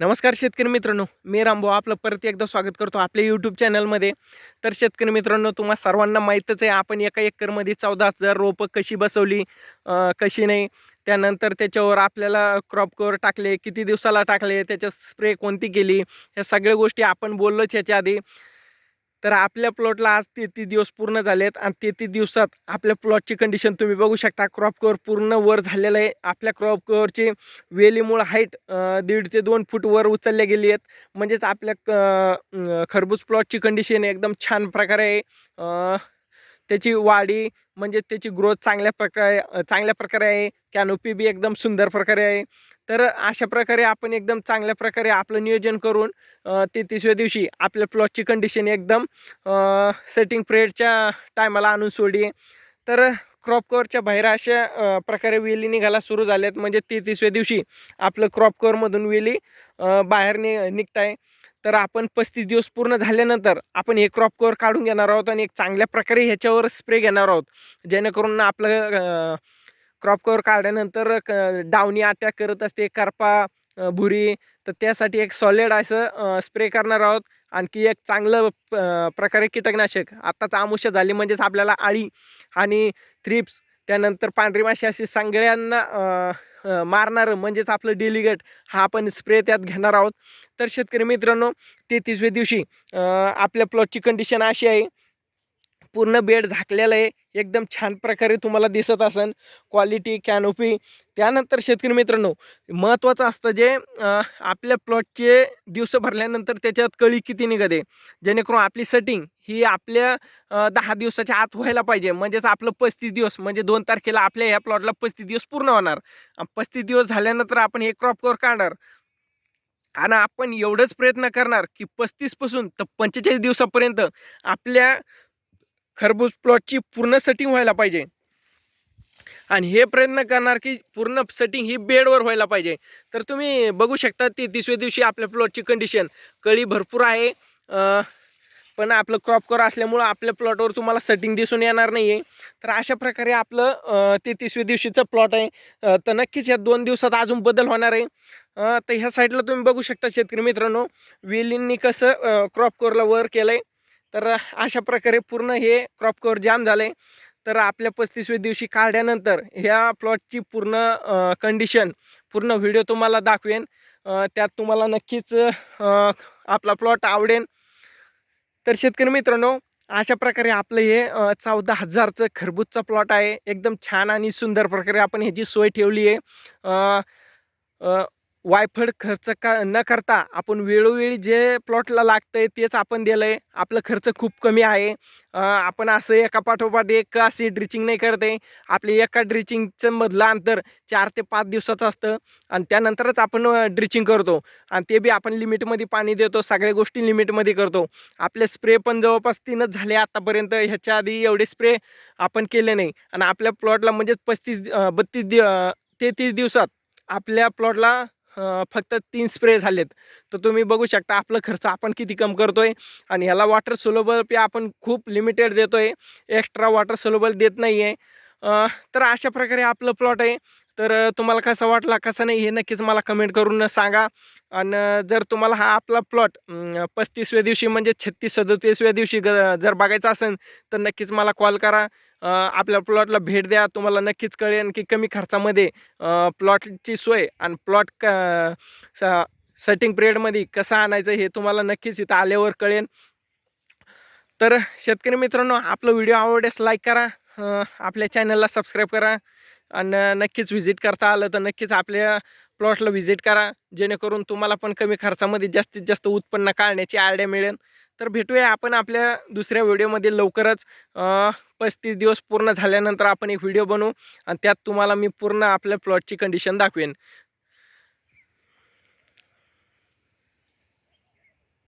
नमस्कार शेतकरी मित्रांनो मी रामभाऊ आपलं परत एकदा स्वागत करतो आपल्या यूट्यूब चॅनलमध्ये तर शेतकरी मित्रांनो तुम्हा सर्वांना माहीतच आहे आपण एका एकरमध्ये चौदा हजार रोपं कशी बसवली कशी नाही त्यानंतर त्याच्यावर आपल्याला क्रॉप कवर टाकले किती दिवसाला टाकले त्याच्यात स्प्रे कोणती केली ह्या सगळ्या गोष्टी आपण बोललोच याच्या आधी. तर आपल्या प्लॉटला आज तेहतीस दिवस पूर्ण झालेत आणि तेहतीस दिवसात आपल्या प्लॉटची कंडिशन तुम्ही बघू शकता. क्रॉप कवर पूर्ण वर झालेलं आहे. आपल्या क्रॉप कवरची वेलीमुळं हाईट दीड ते दोन फूट वर उचलल्या गेली आहेत. म्हणजेच आपल्या क खरबूज प्लॉटची कंडिशन एकदम छान प्रकारे आहे. त्याची वाढी म्हणजे त्याची ग्रोथ चांगल्या प्रकारे चांगल्या प्रकारे आहे. कॅनोपी बी एकदम सुंदर प्रकारे आहे. तर अशा प्रकारे आपण एकदम चांगल्या प्रकारे आपलं नियोजन करून तेहतीसव्या दिवशी आपल्या प्लॉटची कंडिशन एकदम सेटिंग पिरियडच्या टायमाला आणून सोडली. तर क्रॉप कवरच्या बाहेर अशा प्रकारे वेली निघायला सुरू झाल्यात. म्हणजे तेहतीसव्या दिवशी आपलं क्रॉप कवरमधून वेली बाहेर नि निघताय. तर आपण पस्तीस दिवस पूर्ण झाल्यानंतर आपण हे क्रॉप कवर काढून घेणार आहोत आणि एक चांगल्या प्रकारे ह्याच्यावर स्प्रे घेणार आहोत. जेणेकरून आपलं क्रॉप कवर काढल्यानंतर क डावणी अटॅक करत असते करपा भुरी तर त्यासाठी एक सॉलिड असं स्प्रे करणार आहोत. आणखी एक चांगलं प्रकारे कीटकनाशक. आत्ताच आमुष्य झाली म्हणजेच आपल्याला आळी आणि थ्रिप्स त्यानंतर पांढरी माशी अशी सगळ्यांना मारणारं म्हणजेच आपलं डेलिगेट हा आपण स्प्रे त्यात घेणार आहोत. तर शेतकरी मित्रांनो तेहतीसव्या दिवशी आपल्या प्लॉटची कंडिशन अशी आहे पूर्ण बेड झाकलेलं आहे. एकदम छान प्रकारे तुम्हाला दिसत असेल क्वालिटी कॅनोपी त्यानंतर शेतकरी मित्रांनो महत्त्वाचं असतं जे आपल्या प्लॉटचे दिवस भरल्यानंतर त्याच्यात कळी किती निघते. जेणेकरून आपली सेटिंग ही आपल्या दहा दिवसाच्या आत व्हायला पाहिजे. म्हणजेच आपलं पस्तीस दिवस म्हणजे दोन तारखेला आपल्या ह्या प्लॉटला पस्तीस दिवस पूर्ण होणार. पस्तीस दिवस झाल्यानंतर आपण हे क्रॉप कवर काढणार. आणि आपण एवढंच प्रयत्न करणार की पस्तीसपासून तर पंचेचाळीस दिवसापर्यंत आपल्या खरबूज प्लॉटची पूर्ण सेटिंग व्हायला पाहिजे. आणि हे प्रयत्न करणार की पूर्ण सेटिंग ही बेडवर व्हायला पाहिजे. तर तुम्ही बघू शकता ती तिसव्या दिवशी आपल्या प्लॉटची कंडिशन कळी भरपूर आहे. पण आपलं क्रॉप कर असल्यामुळं आपल्या प्लॉटवर तुम्हाला सेटिंग दिसून येणार नाही आहे तर अशा प्रकारे आपलं ते तिसव्या दिवशीचं प्लॉट आहे. तर नक्कीच या दोन दिवसात अजून बदल होणार आहे. तर ह्या साईडला तुम्ही बघू शकता शेतकरी मित्रांनो. वेलींनी कसं क्रॉप कवरला वर केलं आहे तर अशा प्रकारे पूर्ण हे क्रॉप कवर जाम झालं. आहे तर आपल्या पस्तीसव्या दिवशी काढल्यानंतर ह्या प्लॉटची पूर्ण कंडिशन पूर्ण व्हिडिओ तुम्हाला दाखवेन. त्यात तुम्हाला नक्कीच आपला प्लॉट आवडेल तर शेतकरी मित्रांनो अशा प्रकारे आपलं हे चौदा हजारचं खरबूजचा प्लॉट आहे. एकदम छान आणि सुंदर प्रकारे आपण ह्याची सोय ठेवली आहे. वायफळ खर्च का न करता आपण वेळोवेळी जे प्लॉटला लागतं आहे तेच आपण दिलं आहे आपलं खर्च खूप कमी आहे. आपण असं एका पाठोपाठ एक अशी ड्रिचिंग नाही करत आहे. आपले एका ड्रिचिंगचं मधलं अंतर चार ते पाच दिवसाचं असतं आणि त्यानंतरच आपण ड्रिचिंग करतो. आणि ते बी आपण लिमिटमध्ये पाणी देतो सगळ्या गोष्टी लिमिटमध्ये करतो. आपले स्प्रे पण जवळपास तीनच झाले आत्तापर्यंत ह्याच्या आधी एवढे स्प्रे आपण केले नाही. आणि आपल्या प्लॉटला म्हणजेच पस्तीस बत्तीस दि तेहतीस दिवसात आपल्या प्लॉटला फक्त तीन स्प्रे झालेत. तर तुम्ही बघू शकता आपलं खर्च आपण किती कम करतो आहे आणि ह्याला वॉटर सोलोबल पे आपण खूप लिमिटेड देतो आहे एक्स्ट्रा वॉटर सोलोबल देत नाही आहे तर अशा प्रकारे आपलं प्लॉट आहे. तर तुम्हाला कसा वाटला कसा नाही हे नक्कीच मला कमेंट करून सांगा. आणि जर तुम्हाला हा आपला प्लॉट पस्तीसव्या दिवशी म्हणजे छत्तीस सदतीसव्या दिवशी ग जर बघायचा असेल तर नक्कीच मला कॉल करा. आपल्या प्लॉटला भेट द्या. तुम्हाला नक्कीच कळेल की कमी खर्चामध्ये प्लॉटची सोय आणि प्लॉट क स सेटिंग पिरियडमध्ये कसं आणायचं हे तुम्हाला नक्कीच इथं आल्यावर कळेल. तर शेतकरी मित्रांनो आपलं व्हिडिओ आवडल्यास लाईक करा. आपल्या चॅनलला सबस्क्राईब करा. आणि नक्कीच व्हिजिट करता आलं तर नक्कीच आपल्या प्लॉटला व्हिजिट करा. जेणेकरून तुम्हाला पण कमी खर्चामध्ये जास्तीत जास्त उत्पन्न काढण्याची आयडिया मिळेल. तर भेटूया आपण आपल्या दुसऱ्या व्हिडिओमध्ये लवकरच. पस्तीस दिवस पूर्ण झाल्यानंतर आपण एक व्हिडिओ बनवू. आणि त्यात तुम्हाला मी पूर्ण आपल्या प्लॉटची कंडिशन दाखवेन.